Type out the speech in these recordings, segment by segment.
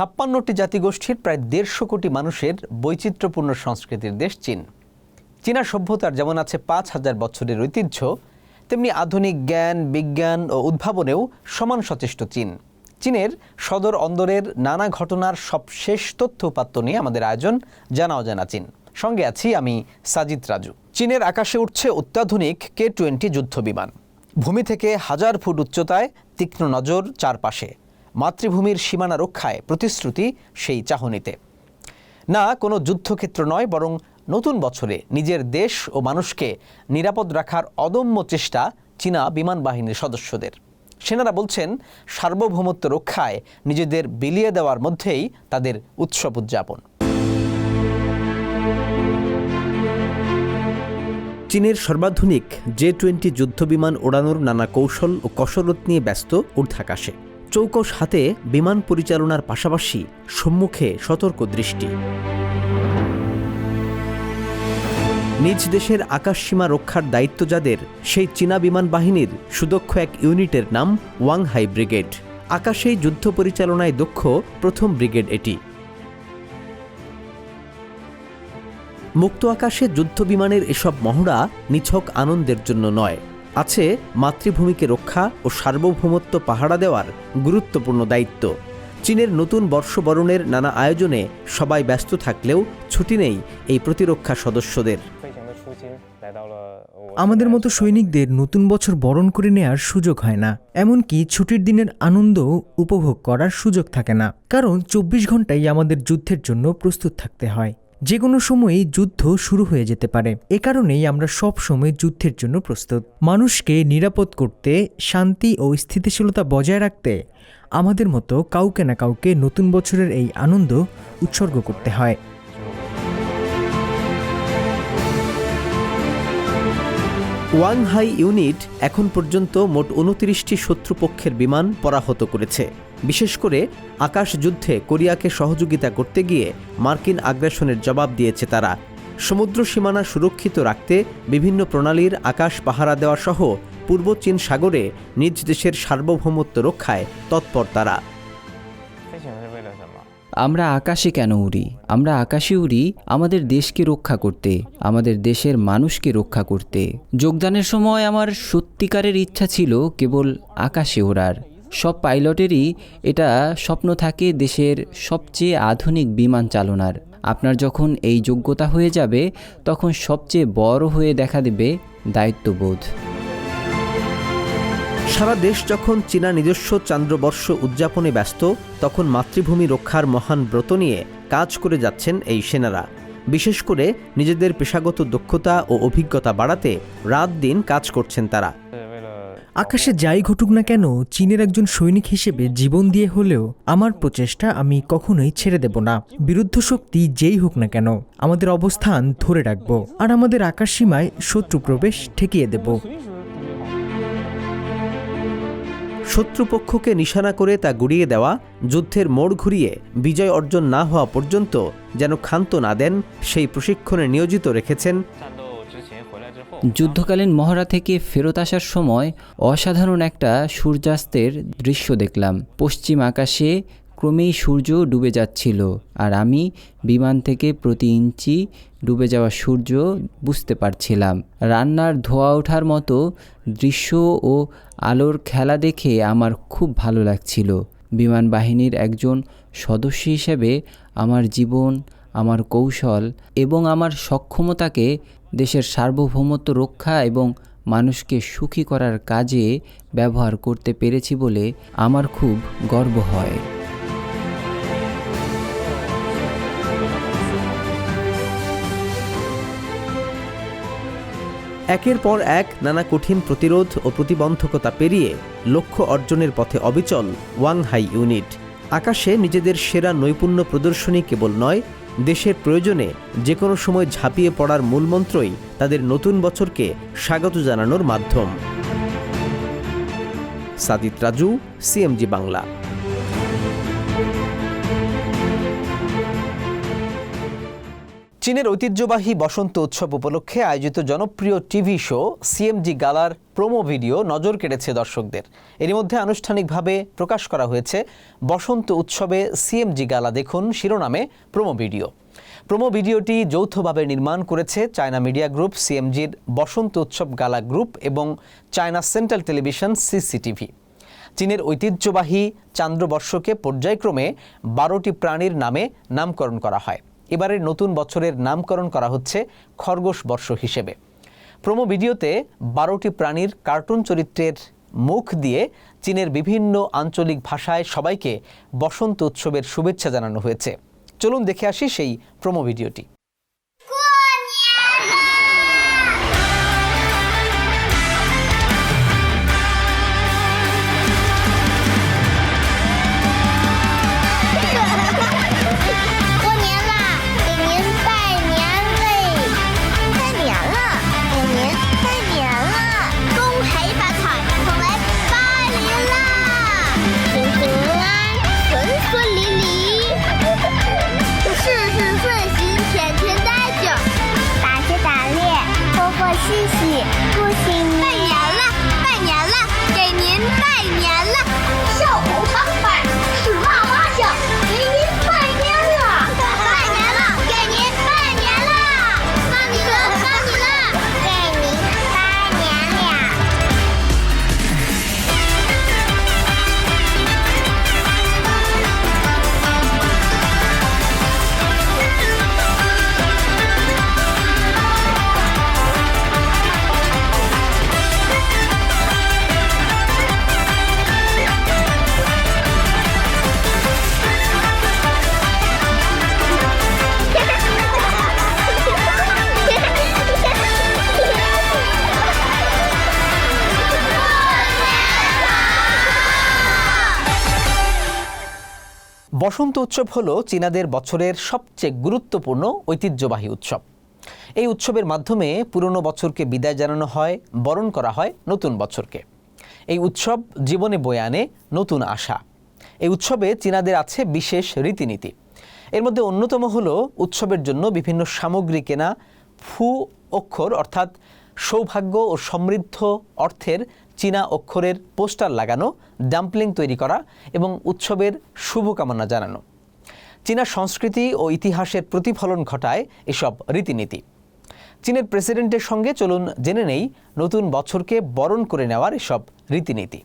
ছাপ্পান্নটি জাতিগোষ্ঠীর প্রায় দেড়শো কোটি মানুষের বৈচিত্র্যপূর্ণ সংস্কৃতির দেশ চীন। চীনা সভ্যতার যেমন আছে পাঁচ হাজার বছরের ঐতিহ্য, তেমনি আধুনিক জ্ঞান, বিজ্ঞান ও উদ্ভাবনেও সমান সচেষ্ট চীন। চীনের সদর অন্দরের নানা ঘটনার সবশেষ তথ্য উপাত্ত নিয়ে আমাদের আয়োজন জানা অজানা চীন। সঙ্গে আছি আমি সাজিদ রাজু। চীনের আকাশে উঠছে অত্যাধুনিক কে টোয়েন্টি যুদ্ধ বিমান ভূমি থেকে হাজার ফুট উচ্চতায় তীক্ষ্ণ নজর চারপাশে। মাতৃভূমির সীমানা রক্ষায় প্রতিশ্রুতি সেই চাহনিতে। না, কোনো যুদ্ধক্ষেত্র নয়, বরং নতুন বছরে নিজের দেশ ও মানুষকে নিরাপদ রাখার অদম্য চেষ্টা চীনা বিমান বাহিনীর সদস্যদের। সেনারা বলছেন, সার্বভৌমত্ব রক্ষায় নিজেদের বিলিয়ে দেওয়ার মধ্যেই তাদের উৎসব উদযাপন। চীনের সর্বাধুনিক জে টোয়েন্টি যুদ্ধবিমান ওড়ানোর নানা কৌশল ও কসরত নিয়ে ব্যস্ত ঊর্ধ্বাকাশে চৌকস হাতে বিমান পরিচালনার পাশাপাশি সম্মুখে সতর্ক দৃষ্টি। নিজ দেশের আকাশসীমা রক্ষার দায়িত্ব যাদের, সেই চীনা বিমান বাহিনীর সুদক্ষ এক ইউনিটের নাম ওয়াংহাই ব্রিগেড। আকাশেই যুদ্ধ পরিচালনায় দক্ষ প্রথম ব্রিগেড এটি। মুক্ত আকাশে যুদ্ধ বিমানের এসব মহড়া নিছক আনন্দের জন্য নয়। আছে মাতৃভূমিকে রক্ষা ও সার্বভৌমত্ব পাহারা দেওয়ার গুরুত্বপূর্ণ দায়িত্ব। চীনের নতুন বর্ষবরণের নানা আয়োজনে সবাই ব্যস্ত থাকলেও ছুটি নেই এই প্রতিরক্ষা সদস্যদের। আমাদের মতো সৈনিকদের নতুন বছর বরণ করে নেওয়ার সুযোগ হয় না। এমনকি ছুটির দিনের আনন্দ উপভোগ করার সুযোগ থাকে না। কারণ চব্বিশ ঘন্টাই আমাদের যুদ্ধের জন্য প্রস্তুত থাকতে হয়। যে কোনো সময়েই যুদ্ধ শুরু হয়ে যেতে পারে। এ কারণেই আমরা সব সময় যুদ্ধের জন্য প্রস্তুত। মানুষকে নিরাপদ করতে, শান্তি ও স্থিতিশীলতা বজায় রাখতে আমাদের মতো কাউকে না কাউকে নতুন বছরের এই আনন্দ উৎসর্গ করতে হয়। ওয়াংহাই ইউনিট এখন পর্যন্ত মোট উনত্রিশটি শত্রুপক্ষের বিমান পরাহত করেছে। বিশেষ করে আকাশ যুদ্ধে কোরিয়াকে সহযোগিতা করতে গিয়ে মার্কিন আগ্রাসনের জবাব দিয়েছে তারা। সমুদ্র সীমানা সুরক্ষিত রাখতে বিভিন্ন প্রণালীর আকাশ পাহারা দেওয়া সহ পূর্ব চীন সাগরে নিজ দেশের সার্বভৌমত্ব রক্ষায় তৎপর তারা। আমরা আকাশে কেন উড়ি? আমরা আকাশে উড়ি আমাদের দেশকে রক্ষা করতে, আমাদের দেশের মানুষকে রক্ষা করতে। যোগদানের সময় আমার সত্যিকারের ইচ্ছা ছিল কেবল আকাশে ওড়ার। সব পাইলটেরই এটা স্বপ্ন থাকে দেশের সবচেয়ে আধুনিক বিমান চালনার। আপনার যখন এই যোগ্যতা হয়ে যাবে, তখন সবচেয়ে বড় হয়ে দেখা দেবে দায়িত্ববোধ। সারা দেশ যখন চীনা নিজস্ব চান্দ্রবর্ষ উদযাপনে ব্যস্ত, তখন মাতৃভূমি রক্ষার মহান ব্রত নিয়ে কাজ করে যাচ্ছেন এই সেনারা। বিশেষ করে নিজেদের পেশাগত দক্ষতা ও অভিজ্ঞতা বাড়াতে রাত দিন কাজ করছেন তারা। আকাশে যাই ঘটুক না কেন, চীনের একজন সৈনিক হিসেবে জীবন দিয়ে হলেও আমার প্রচেষ্টা আমি কখনোই ছেড়ে দেব না। বিরুদ্ধ শক্তি যেই হোক না কেন, আমাদের অবস্থান ধরে রাখব। আর আমাদের আকাশ সীমায় শত্রু প্রবেশ ঠেকিয়ে দেব। শত্রুপক্ষকে নিশানা করে তা গুড়িয়ে দেওয়া, যুদ্ধের মোড় ঘুরিয়ে বিজয় অর্জন না হওয়া পর্যন্ত যেন ক্ষান্ত না দেন, সেই প্রশিক্ষণে নিয়োজিত রেখেছেন। যুদ্ধকালীন মহড়া থেকে ফেরত আসার সময় অসাধারণ একটা সূর্যাস্তের দৃশ্য দেখলাম। পশ্চিম আকাশে ক্রমেই সূর্য ডুবে যাচ্ছিল আর আমি বিমান থেকে প্রতি ইঞ্চি ডুবে যাওয়া সূর্য বুঝতে পারছিলাম। রান্নার ধোয়া ওঠার মতো দৃশ্য ও আলোর খেলা দেখে আমার খুব ভালো লাগছিল। বিমান বাহিনীর একজন সদস্য হিসেবে আমার জীবন, আমার কৌশল এবং আমার সক্ষমতাকে দেশের সার্বভৌমত্ব রক্ষা এবং মানুষকে সুখী করার কাজে ব্যবহার করতে পেরেছি বলে আমার খুব গর্ব হয়। একের পর এক নানা কঠিন প্রতিরোধ ও প্রতিবন্ধকতা পেরিয়ে লক্ষ্য অর্জনের পথে অবিচল ওয়াংহাই ইউনিট। আকাশে নিজেদের সেরা নৈপুণ্য প্রদর্শনী কেবল নয়, দেশের প্রয়োজনে যে কোনো সময় ঝাঁপিয়ে পড়ার মূলমন্ত্রই তাদের নতুন বছরকে স্বাগত জানানোর মাধ্যম। সাদিত রাজু, সিএমজি বাংলা। চীনের ঐতিহ্যবাহী বসন্ত উৎসব উপলক্ষে আয়োজিত জনপ্রিয় টিভি শো সিএমজি গালার প্রোমো ভিডিও নজর কেড়েছে দর্শকদের। এরই মধ্যে আনুষ্ঠানিকভাবে প্রকাশ করা হয়েছে বসন্ত উৎসবে সিএমজি গালা দেখুন শিরোনামে প্রোমো ভিডিও। প্রোমো ভিডিওটি যৌথভাবে নির্মাণ করেছে চায়না মিডিয়া গ্রুপ সিএমজির বসন্ত উৎসব গালা গ্রুপ এবং চায়না সেন্ট্রাল টেলিভিশন সিসিটিভি চীনের ঐতিহ্যবাহী চান্দ্রবর্ষকে পর্যায়ক্রমে বারোটি প্রাণীর নামে নামকরণ করা হয়। এবারের নতুন বছরের নামকরণ করা হচ্ছে খরগোশ বর্ষ হিসেবে। প্রোমো ভিডিওতে বারোটি প্রাণীর কার্টুন চরিত্রের মুখ দিয়ে চীনের বিভিন্ন আঞ্চলিক ভাষায় সবাইকে বসন্ত উৎসবের শুভেচ্ছা জানানো হয়েছে। চলুন দেখে আসি সেই প্রোমো ভিডিওটি। 了，বসন্ত উৎসব হল চীনাদের বছরের সবচেয়ে গুরুত্বপূর্ণ ঐতিহ্যবাহী উৎসব। এই উৎসবের মাধ্যমে পুরনো বছরকে বিদায় জানানো হয়, বরণ করা হয় নতুন বছরকে। এই উৎসব জীবনে বয়ে আনে নতুন আশা। এই উৎসবে চীনাদের আছে বিশেষ রীতিনীতি। এর মধ্যে অন্যতম হল উৎসবের জন্য বিভিন্ন সামগ্রী কেনা, ফু, অক্ষর অর্থাৎ সৌভাগ্য ও সমৃদ্ধ অর্থের চীনা অক্ষরের পোস্টার লাগানো, ডাম্পলিং তৈরি করা এবং উৎসবের শুভকামনা জানানো। চীনা সংস্কৃতি ও ইতিহাসের প্রতিফলন ঘটায় এসব রীতিনীতি। চীনের প্রেসিডেন্টের সঙ্গে চলুন জেনে নেই নতুন বছরকে বরণ করে নেওয়ার এসব রীতিনীতি।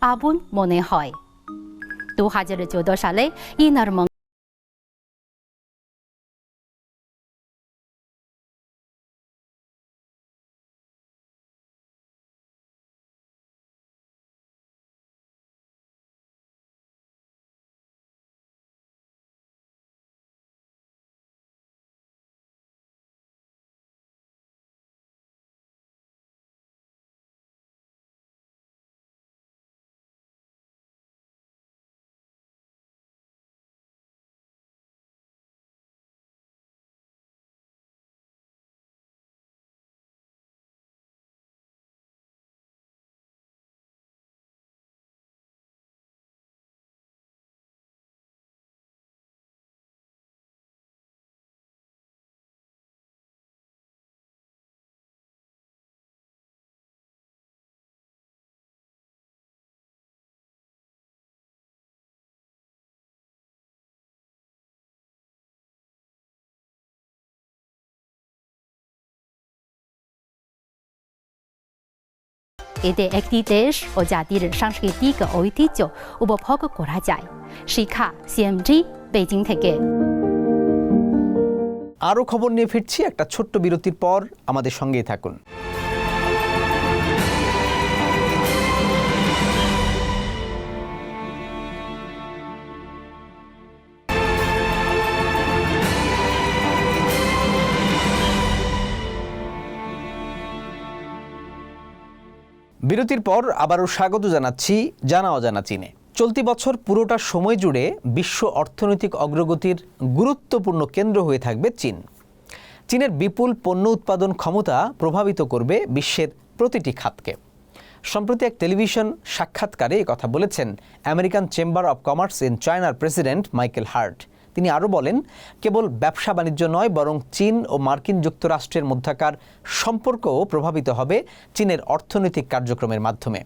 আবুন মনে হয়। দু হাজার চোদ্দ সালে ইনার এতে একটি দেশ ও জাতির সাংস্কৃতিক ঐতিহ্য উপভোগ করা যায় শিখা সিএমজি বেজিং থেকে আরও খবর নিয়ে ফিরছি একটা ছোট্ট বিরতির পর আমাদের সঙ্গেই থাকুন। বিরতির পর আবারও স্বাগত জানাচ্ছি জানা অজানা চীনে চলতি বছর পুরোটা সময় জুড়ে বিশ্ব অর্থনৈতিক অগ্রগতির গুরুত্বপূর্ণ কেন্দ্র হয়ে থাকবে চীন। চীনের বিপুল পণ্য উৎপাদন ক্ষমতা প্রভাবিত করবে বিশ্বের প্রতিটি খাতকে। সম্প্রতি এক টেলিভিশন সাক্ষাৎকারে কথা বলেছেন American Chamber of Commerce in চায়নার প্রেসিডেন্ট মাইকেল হার্ট। তিনি আরও বলেন, কেবল ব্যবসা বাণিজ্য নয়, বরং চীন ও মার্কিন যুক্তরাষ্ট্রের মধ্যকার সম্পর্কও প্রভাবিত হবে চীনের অর্থনৈতিক কার্যক্রমের মাধ্যমে।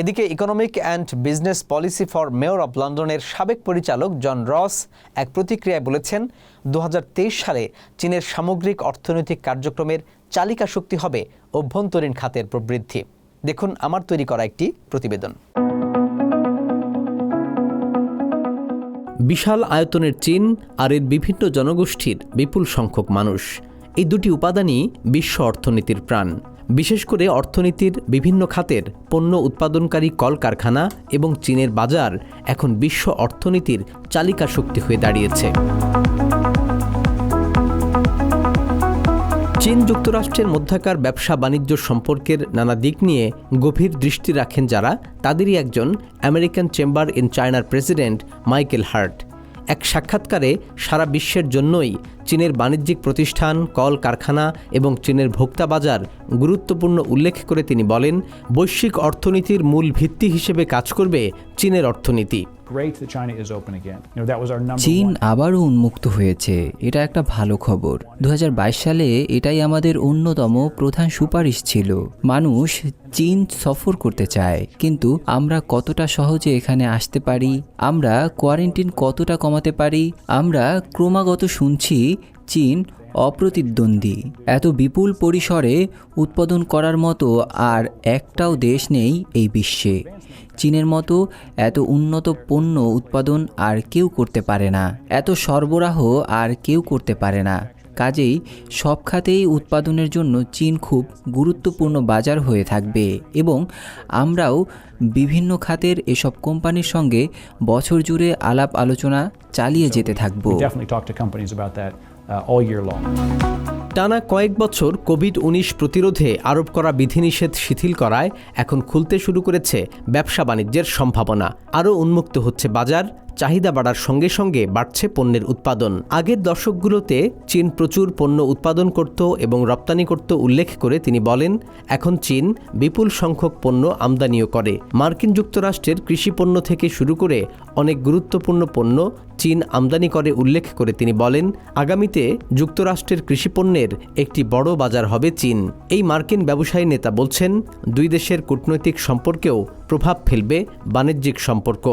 এদিকে economic and business policy for mayor of লন্ডনের সাবেক পরিচালক জন রস এক প্রতিক্রিয়ায় বলেছেন দু হাজার তেইশ সালে চীনের সামগ্রিক অর্থনৈতিক কার্যক্রমের চালিকা শক্তি হবে অভ্যন্তরীণ খাতের প্রবৃদ্ধি। দেখুন আমার তৈরি করা একটি প্রতিবেদন। বিশাল আয়তনের চীন আর এর বিভিন্ন জনগোষ্ঠীর বিপুল সংখ্যক মানুষ। এই দুটি উপাদানই বিশ্ব অর্থনীতির প্রাণ। বিশেষ করে অর্থনীতির বিভিন্ন খাতের পণ্য উৎপাদনকারী কলকারখানা এবং চীনের বাজার এখন বিশ্ব অর্থনীতির চালিকা শক্তি হয়ে দাঁড়িয়েছে। চীন যুক্তরাষ্ট্রের মধ্যাকার ব্যবসা বাণিজ্য সম্পর্কের নানা দিক নিয়ে গভীর দৃষ্টি রাখেন যারা, তাদেরই একজন আমেরিকান চেম্বার ইন চায়নার প্রেসিডেন্ট মাইকেল হার্ট। এক সাক্ষাৎকারে সারা বিশ্বের জন্যই চীনের বাণিজ্যিক প্রতিষ্ঠান কল কারখানা এবং চীনের ভোক্তা বাজার গুরুত্বপূর্ণ উল্লেখ করে তিনি বলেন বৈশ্বিক অর্থনীতির মূল ভিত্তি হিসেবে কাজ করবে চীনের অর্থনীতি। চীন আবারও উন্মুক্ত হয়েছে। এটা একটা ভালো খবর। দু হাজার বাইশ সালে এটাই আমাদের অন্যতম প্রধান সুপারিশ ছিল। মানুষ চীন সফর করতে চায়। কিন্তু আমরা কতটা সহজে এখানে আসতে পারি? আমরা কোয়ারেন্টিন কতটা কমাতে পারি? আমরা ক্রমাগত শুনছি চীন অপ্রতিদ্বন্দ্বী। এত বিপুল পরিসরে উৎপাদন করার মতো আর একটাও দেশ নেই এই বিশ্বে। চীনের মতো এত উন্নত পণ্য উৎপাদন আর কেউ করতে পারে না। এত সরবরাহ আর কেউ করতে পারে না। কাজেই সব খাতেই উৎপাদনের জন্য চীন খুব গুরুত্বপূর্ণ বাজার হয়ে থাকবে এবং আমরাও বিভিন্ন খাতের এসব কোম্পানির সঙ্গে বছর জুড়ে আলাপ আলোচনা চালিয়ে যেতে থাকব। All year long. টানা কয়েক বছর কোভিড উনিশ প্রতিরোধে আরোপ করা বিধিনিষেধ শিথিল করায় এখন খুলতে শুরু করেছে ব্যবসা বাণিজ্যের সম্ভাবনা আরও উন্মুক্ত হচ্ছে বাজার চাহিদা বাড়ার সঙ্গে সঙ্গে বাড়ছে পণ্যের উৎপাদন। আগের দশকগুলোতে চীন প্রচুর পণ্য উৎপাদন করত এবং রপ্তানি করত উল্লেখ করে তিনি বলেন, এখন চীন বিপুল সংখ্যক পণ্য আমদানিও করে। মার্কিন যুক্তরাষ্ট্রের কৃষি পণ্য থেকে শুরু করে অনেক গুরুত্বপূর্ণ পণ্য চীন আমদানি করে উল্লেখ করে তিনি বলেন, আগামীতে যুক্তরাষ্ট্রের কৃষিপণ্যের একটি বড় বাজার হবে চীন। এই মার্কিন ব্যবসায়ী নেতা বলছেন, দুই দেশের কূটনৈতিক সম্পর্কেও প্রভাব ফেলবে বাণিজ্যিক সম্পর্ক।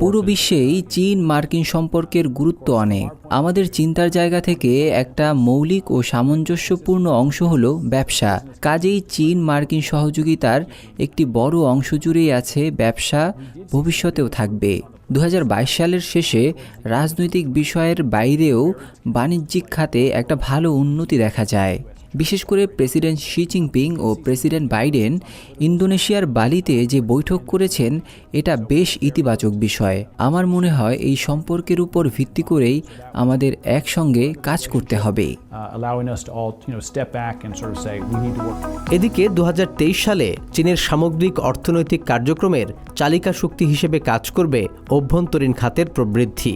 পুরো বিশ্বেই চীন মার্কিন সম্পর্কের গুরুত্ব অনেক আমাদের চিন্তার জায়গা থেকে একটা মৌলিক ও সামঞ্জস্যপূর্ণ অংশ হলো ব্যবসা। কাজেই চীন মার্কিন সহযোগিতার একটি বড় অংশ জুড়েই আছে ব্যবসা, ভবিষ্যতেও থাকবে। দুহাজার বাইশ সালের শেষে রাজনৈতিক বিষয়ের বাইরেও বাণিজ্যিক খাতে একটা ভালো উন্নতি দেখা যায়। বিশেষ করে প্রেসিডেন্ট শি জিনপিং ও প্রেসিডেন্ট বাইডেন ইন্দোনেশিয়ার বালিতে যে বৈঠক করেছেন এটা বেশ ইতিবাচক বিষয়। আমার মনে হয় এই সম্পর্কের উপর ভিত্তি করেই আমাদের একসঙ্গে কাজ করতে হবে। Uh, এদিকে দু হাজার তেইশ সালে চীনের সামগ্রিক অর্থনৈতিক কার্যক্রমের চালিকা শক্তি হিসেবে কাজ করবে অভ্যন্তরীণ খাতের প্রবৃদ্ধি।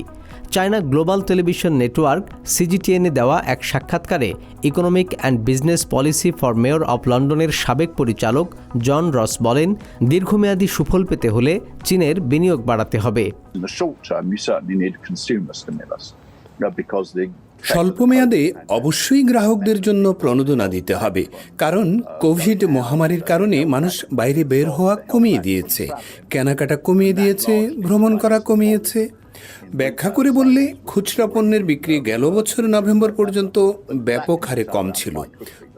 চায়না গ্লোবাল টেলিভিশন নেটওয়ার্ক সিজিটিএনে দেওয়া এক সাক্ষাৎকারে economic and business policy for mayor of লন্ডনের সাবেক পরিচালক জন রস বলেন দীর্ঘমেয়াদী সুফল পেতে হলে চীনের বিনিয়োগ বাড়াতে হবে। In the short term, you certainly need consumer stimulus uh, because the স্বল্প মেয়াদে অবশ্যই গ্রাহকদের জন্য প্রণোদনা দিতে হবে কারণ কোভিড মহামারীর কারণে মানুষ বাইরে বের হওয়া কমিয়ে দিয়েছে কেনাকাটা কমিয়ে দিয়েছে ভ্রমণ করা কমিয়েছে। ব্যাখ্যা করে বললে, খুচরা পণ্যের বিক্রি গেল বছর নভেম্বর পর্যন্ত ব্যাপক হারে কম ছিল।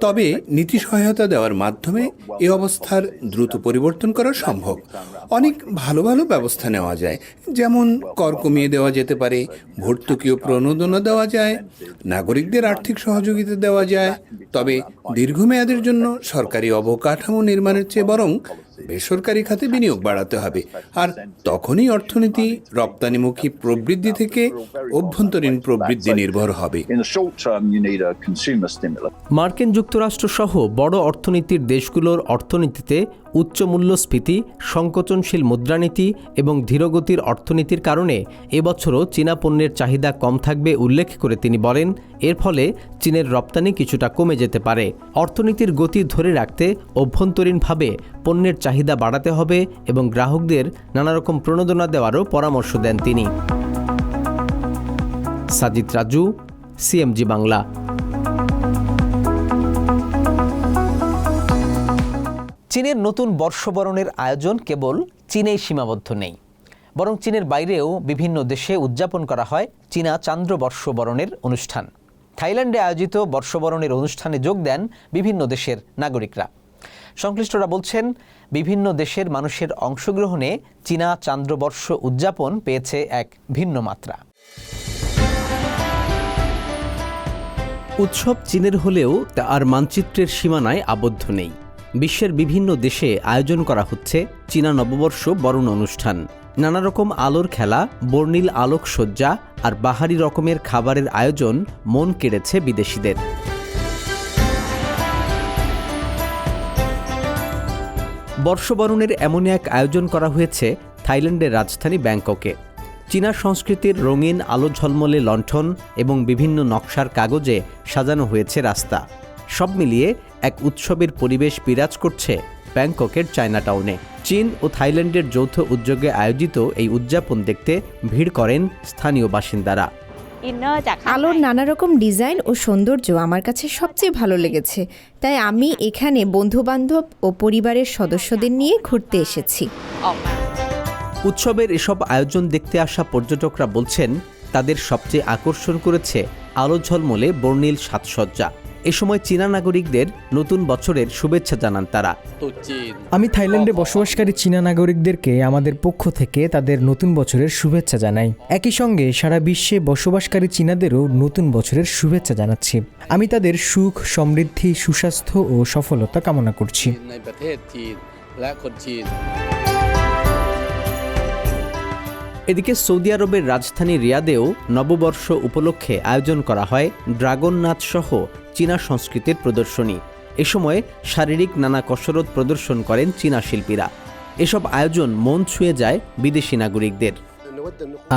তবে নীতি সহায়তা দেওয়ার মাধ্যমে এ অবস্থার দ্রুত পরিবর্তন করা সম্ভব। অনেক ভালো ভালো ব্যবস্থা নেওয়া যায়। যেমন কর কমিয়ে দেওয়া যেতে পারে ভর্তুকি ও প্রণোদনা দেওয়া যায়, নাগরিকদের আর্থিক সহযোগিতা দেওয়া যায়। তবে দীর্ঘমেয়াদের জন্য সরকারি অবকাঠামো নির্মাণের চেয়ে বরং বেসরকারি খাতে বিনিয়োগ বাড়াতে হবে। আর তখনই অর্থনীতি রপ্তানিমুখী প্রবৃদ্ধি থেকে অভ্যন্তরীণ প্রবৃদ্ধি নির্ভর হবে. মার্কিন যুক্তরাষ্ট্র সহ বড় অর্থনীতির দেশগুলোর অর্থনীতিতে উচ্চ মূল্যস্ফীতি সংকোচনশীল মুদ্রানীতি এবং ধীরগতির অর্থনীতির কারণে এবছরও চীনা পণ্যের চাহিদা কম থাকবে উল্লেখ করে তিনি বলেন এর ফলে চীনের রপ্তানি কিছুটা কমে যেতে পারে। অর্থনীতির গতি ধরে রাখতে অভ্যন্তরীণভাবে পণ্যের চাহিদা বাড়াতে হবে এবং গ্রাহকদের নানারকম প্রণোদনা দেওয়ারও পরামর্শ দেন তিনি। সাজিদ রাজু, সিএমজি বাংলা। চীনের নতুন বর্ষবরণের আয়োজন কেবল চীনেই সীমাবদ্ধ নেই, বরং চীনের বাইরেও বিভিন্ন দেশে উদযাপন করা হয় চীনা চান্দ্র বর্ষবরণের অনুষ্ঠান। থাইল্যান্ডে আয়োজিত বর্ষবরণের অনুষ্ঠানে যোগ দেন বিভিন্ন দেশের নাগরিকরা। সংশ্লিষ্টরা বলছেন, বিভিন্ন দেশের মানুষের অংশগ্রহণে চীনা চান্দ্রবর্ষ উদযাপন পেয়েছে এক ভিন্ন মাত্রা। উৎসব চীনের হলেও তা আর মানচিত্রের সীমানায় আবদ্ধ নেই। বিশ্বের বিভিন্ন দেশে আয়োজন করা হচ্ছে চীনা নববর্ষ বরণ অনুষ্ঠান। নানা রকম আলোর খেলা, বর্ণিল আলোকসজ্জা আর বাহারি রকমের খাবারের আয়োজন মন কেড়েছে বিদেশিদের। বর্ষবরণের এমনই এক আয়োজন করা হয়েছে থাইল্যান্ডের রাজধানী ব্যাংককে। চীনা সংস্কৃতির রঙিন আলো ঝলমলে লণ্ঠন এবং বিভিন্ন নকশার কাগজে সাজানো হয়েছে রাস্তা। সব মিলিয়ে এক উৎসবের পরিবেশ বিরাজ করছে ব্যাংককের চায়নাটাউনে। চীন ও থাইল্যান্ডের যৌথ উদ্যোগে আয়োজিত এই উদযাপন দেখতে ভিড় করেন স্থানীয় বাসিন্দারা। আলোর নানা রকম ডিজাইন ও সৌন্দর্য আমার কাছে সবচেয়ে ভালো লেগেছে। তাই আমি এখানে বন্ধুবান্ধব ও পরিবারের সদস্যদের নিয়ে ঘুরতে এসেছি। উৎসবের এসব আয়োজন দেখতে আসা পর্যটকরা বলছেন তাদের সবচেয়ে আকর্ষণ করেছে আলো ঝলমলে বর্ণিল সাজসজ্জা। এ সময় চীনা নাগরিকদের নতুন বছরের শুভেচ্ছা জানান তারা। আমি থাইল্যান্ডে বসবাসকারী চীনা নাগরিকদেরকে আমাদের পক্ষ থেকে তাদের নতুন বছরের শুভেচ্ছা জানাই। একই সঙ্গে সারা বিশ্বে বসবাসকারী চীনাদেরও নতুন বছরের শুভেচ্ছা জানাচ্ছি। আমি তাদের সুখ সমৃদ্ধি সুস্বাস্থ্য ও সফলতা কামনা করছি। এদিকে সৌদি আরবের রাজধানী রিয়াদেও নববর্ষ উপলক্ষে আয়োজন করা হয় ড্রাগন নাচ সহ চীনা সংস্কৃতির প্রদর্শনী। এ সময় শারীরিক নানা কসরত প্রদর্শন করেন চীনা শিল্পীরা। এসব আয়োজন মন ছুঁয়ে যায় বিদেশি নাগরিকদের।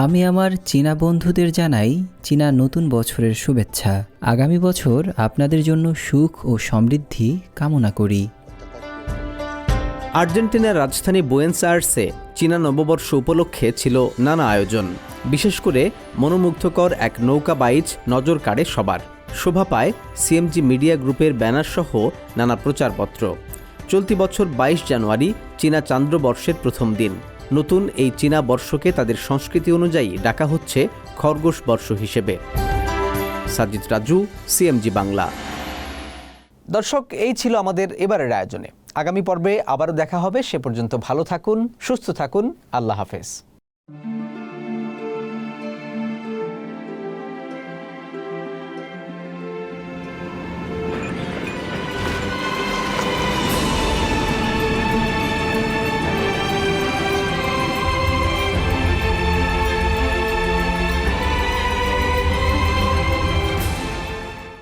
আমি আমার চীনা বন্ধুদের জানাই চীনা নতুন বছরের শুভেচ্ছা। আগামী বছর আপনাদের জন্য সুখ ও সমৃদ্ধি কামনা করি। আর্জেন্টিনার রাজধানী বুয়েন্স আয়ার্সে চীনা নববর্ষ উপলক্ষে ছিল নানা আয়োজন। বিশেষ করে মনোমুগ্ধকর এক নৌকা বাইচ নজর কাড়ে সবার। শোভা পায় সিএমজি মিডিয়া গ্রুপের ব্যানার সহ নানা প্রচারপত্র। চলতি বছর বাইশ জানুয়ারি চীনা চান্দ্রবর্ষের প্রথম দিন। নতুন এই চীনা বর্ষকে তাদের সংস্কৃতি অনুযায়ী ডাকা হচ্ছে খরগোশ বর্ষ হিসেবে। সাজিদ রাজু, সিএমজি বাংলা। দর্শক, এই ছিল আমাদের এবারের আয়োজনে। আগামী পর্বে আবারও দেখা হবে। সে পর্যন্ত ভালো থাকুন সুস্থ থাকুন। আল্লাহ হাফেজ।